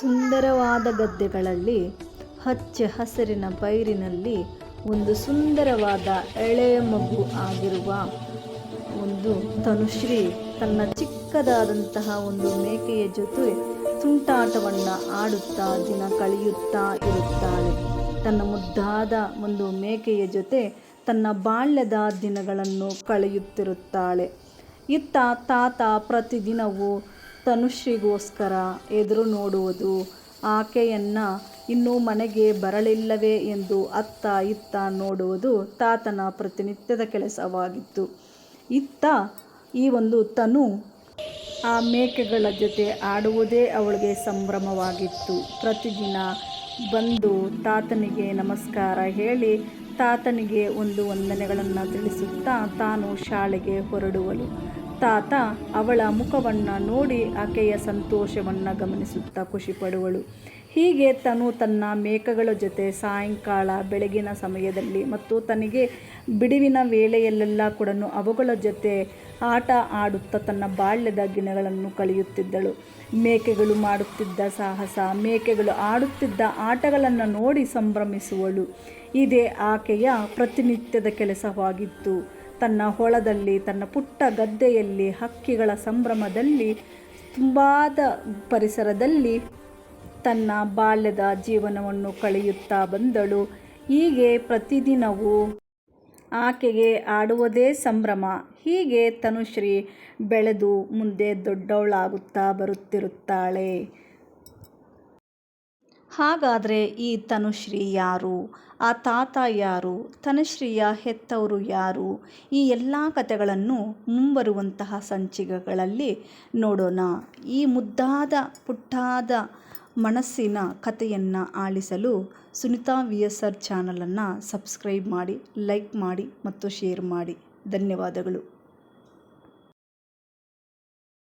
ಸುಂದರವಾದ ಗದ್ದೆಗಳಲ್ಲಿ, ಹಚ್ಚ ಹಸಿರಿನ ಪೈರಿನಲ್ಲಿ ಒಂದು ಸುಂದರವಾದ ಎಳೆಯ ಮಗು ಆಗಿರುವ ಒಂದು ತನುಶ್ರೀ ತನ್ನ ಚಿಕ್ಕದಾದಂತಹ ಒಂದು ಮೇಕೆಯ ಜೊತೆ ತುಂಟಾಟವನ್ನು ಆಡುತ್ತಾ ದಿನ ಕಳೆಯುತ್ತಾ ಇರುತ್ತಾಳೆ. ತನ್ನ ಮುದ್ದಾದ ಒಂದು ಮೇಕೆಯ ಜೊತೆ ತನ್ನ ಬಾಲ್ಯದ ದಿನಗಳನ್ನು ಕಳೆಯುತ್ತಿರುತ್ತಾಳೆ. ಇತ್ತ ತಾತ ಪ್ರತಿದಿನವೂ ತನುಶ್ರೀಗೋಸ್ಕರ ಎದುರು ನೋಡುವುದು ಆಕೆಯನ್ನು ಇನ್ನೂ ಮನೆಗೆ ಬರಲಿಲ್ಲವೇ ಎಂದು ಅತ್ತ ಇತ್ತ ನೋಡುವುದು ತಾತನ ಪ್ರತಿನಿತ್ಯದ ಕೆಲಸವಾಗಿತ್ತು. ಇತ್ತ ಈ ಒಂದು ತನು ಆ ಮೇಕೆಗಳ ಜೊತೆ ಆಡುವುದೇ ಅವಳಿಗೆ ಸಂಭ್ರಮವಾಗಿತ್ತು. ಪ್ರತಿದಿನ ಬಂದು ತಾತನಿಗೆ ನಮಸ್ಕಾರ ಹೇಳಿ ತಾತನಿಗೆ ಒಂದು ವಂದನೆಗಳನ್ನು ತಿಳಿಸುತ್ತಾ ತಾನು ಶಾಲೆಗೆ ಹೊರಡುವಳು. ತಾತ ಅವಳ ಮುಖವನ್ನು ನೋಡಿ ಆಕೆಯ ಸಂತೋಷವನ್ನು ಗಮನಿಸುತ್ತಾ ಖುಷಿಪಡುವಳು ಹೀಗೆ ತನು ತನ್ನ ಮೇಕಗಳ ಜೊತೆ ಸಾಯಂಕಾಲ, ಬೆಳಗಿನ ಸಮಯದಲ್ಲಿ ಮತ್ತು ತನಗೆ ಬಿಡುವಿನ ವೇಳೆಯಲ್ಲೆಲ್ಲ ಕೂಡ ಅವುಗಳ ಜೊತೆ ಆಟ ಆಡುತ್ತಾ ತನ್ನ ಬಾಲ್ಯದ ದಿನಗಳನ್ನು ಕಳೆಯುತ್ತಿದ್ದಳು. ಮೇಕೆಗಳು ಮಾಡುತ್ತಿದ್ದ ಸಾಹಸ, ಮೇಕೆಗಳು ಆಡುತ್ತಿದ್ದ ಆಟಗಳನ್ನು ನೋಡಿ ಸಂಭ್ರಮಿಸುವಳು. ಇದೇ ಆಕೆಯ ಪ್ರತಿನಿತ್ಯದ ಕೆಲಸವಾಗಿತ್ತು. ತನ್ನ ಹೊಲದಲ್ಲಿ ತನ್ನ ಪುಟ್ಟ ಗದ್ದೆಯಲ್ಲಿ, ಹಕ್ಕಿಗಳ ಸಂಭ್ರಮದಲ್ಲಿ, ತುಂಬಾದ ಪರಿಸರದಲ್ಲಿ ತನ್ನ ಬಾಲ್ಯದ ಜೀವನವನ್ನು ಕಳೆಯುತ್ತಾ ಬಂದಳು. ಹೀಗೆ ಪ್ರತಿದಿನವೂ ಆಕೆಗೆ ಆಡುವುದೇ ಸಂಭ್ರಮ. ಹೀಗೆ ತನುಶ್ರೀ ಬೆಳೆದು ಮುಂದೆ ದೊಡ್ಡವಳಾಗುತ್ತಾ ಬರುತ್ತಿರುತ್ತಾಳೆ. ಹಾಗಾದರೆ ಈ ತನುಶ್ರೀ ಯಾರು? ಆ ತಾತ ಯಾರು? ತನುಶ್ರೀಯ ಹೆತ್ತವರು ಯಾರು? ಈ ಎಲ್ಲ ಕಥೆಗಳನ್ನು ಮುಂಬರುವಂತಹ ಸಂಚಿಕೆಗಳಲ್ಲಿ ನೋಡೋಣ. ಈ ಮುದ್ದಾದ ಪುಟ್ಟಾದ ಮನಸ್ಸಿನ ಕಥೆಯನ್ನು ಆಲಿಸಲು ಸುನಿತಾ ವಿ ಎಸ್ ಆರ್ ಚಾನಲನ್ನು ಸಬ್ಸ್ಕ್ರೈಬ್ ಮಾಡಿ ಲೈಕ್ ಮಾಡಿ ಮತ್ತು ಶೇರ್ ಮಾಡಿ. ಧನ್ಯವಾದಗಳು.